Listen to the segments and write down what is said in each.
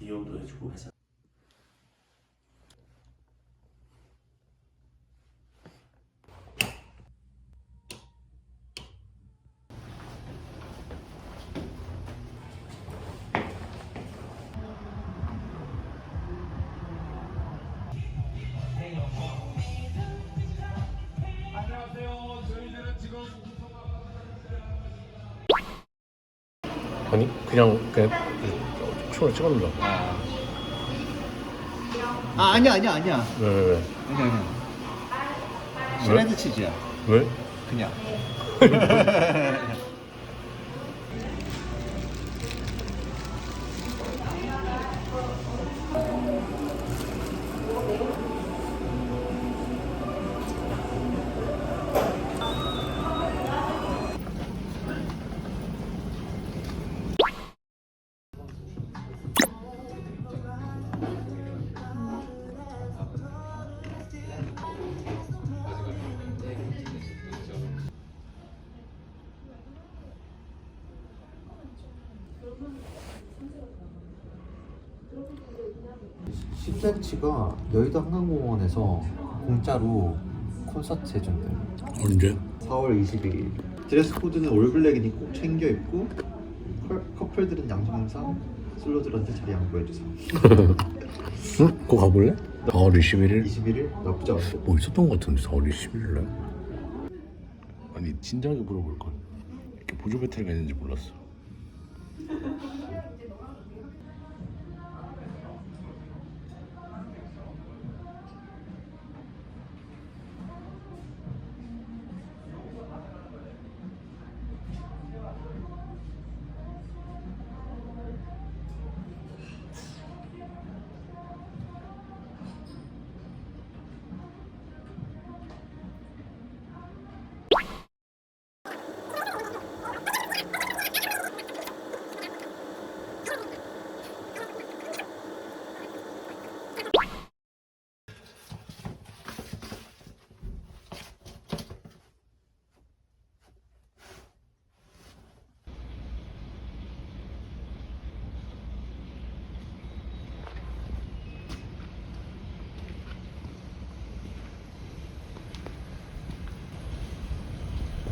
이용도 해주고 회사 아니 그냥 그냥 총을 찍었는다 아 아니야 아니야 아니야. 왜 왜 왜? 아니야 아니야. 슈레드 치즈야. 왜? 그냥 십센치가 여의도 한강공원에서 공짜로 콘서트 해준대. 언제? 4월 21일. 드레스 코드는 올블랙이니 꼭 챙겨 입고 컬- 커플들은 양성상, 솔로들한테 자리 양보해주세요. 응? 그거 가볼래? 4월 21일? 21일 나쁘지 않아. 뭐 있었던 것 같은데 4월 21일날 아니 진작에 물어볼 걸 이렇게 보조 배터리가 있는지 몰랐어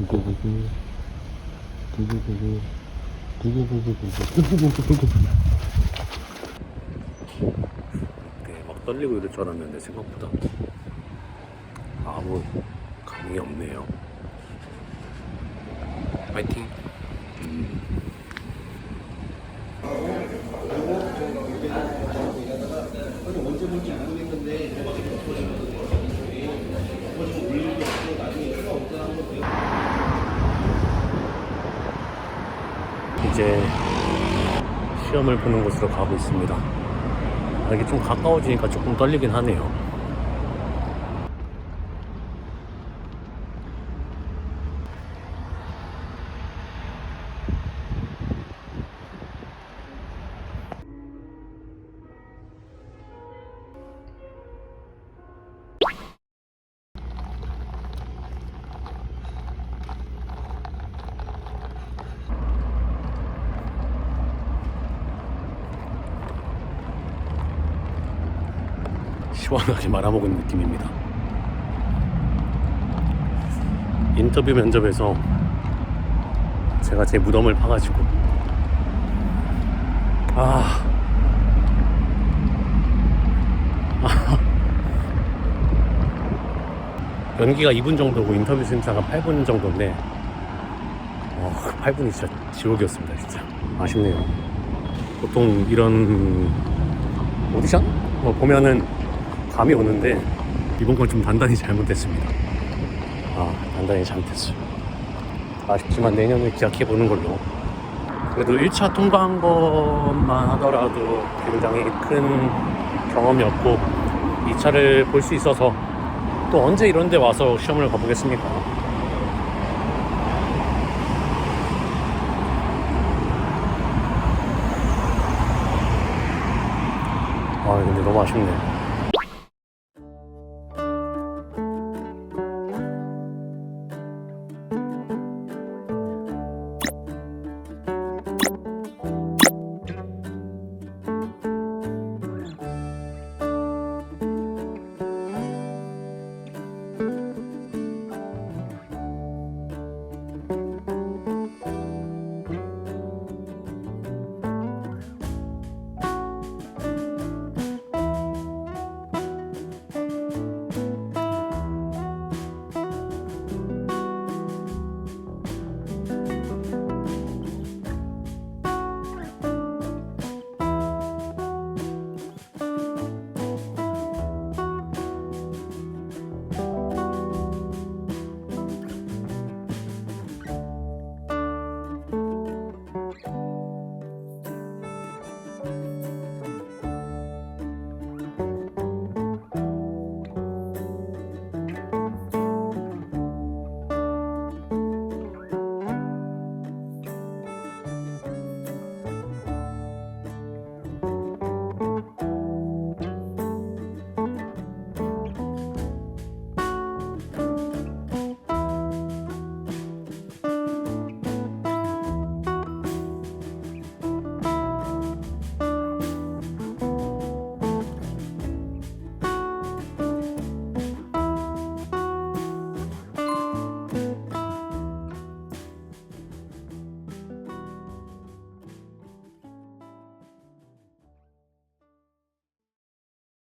구구구구. 구구구구. 구구구구구구 네, 막 떨리고 이럴 줄 알았는데 생각보다 아무 감이 없네요. 파이팅. 음. 이제 시험을 보는 곳으로 가고 있습니다. 아, 이게 좀 가까워지니까 조금 떨리긴 하네요. 시원하게 말아먹은 느낌입니다. 인터뷰 면접에서 제가 제 무덤을 파가지고 아, 아. 연기가 2분 정도고 인터뷰 심사가 8분 정도인데 어, 그 8분이 진짜 지옥이었습니다 진짜 아쉽네요 보통 이런 오디션? 뭐 보면은 감이 오는데 이번 건 좀 단단히 잘못됐습니다. 아 단단히 잘못했어요. 아쉽지만 내년을 기약해 보는 걸로. 그래도 1차 통과한 것만 하더라도 굉장히 큰 경험이었고 2차를 볼 수 있어서 또 언제 이런 데 와서 시험을 가보겠습니까? 있는데 너무 아쉽네.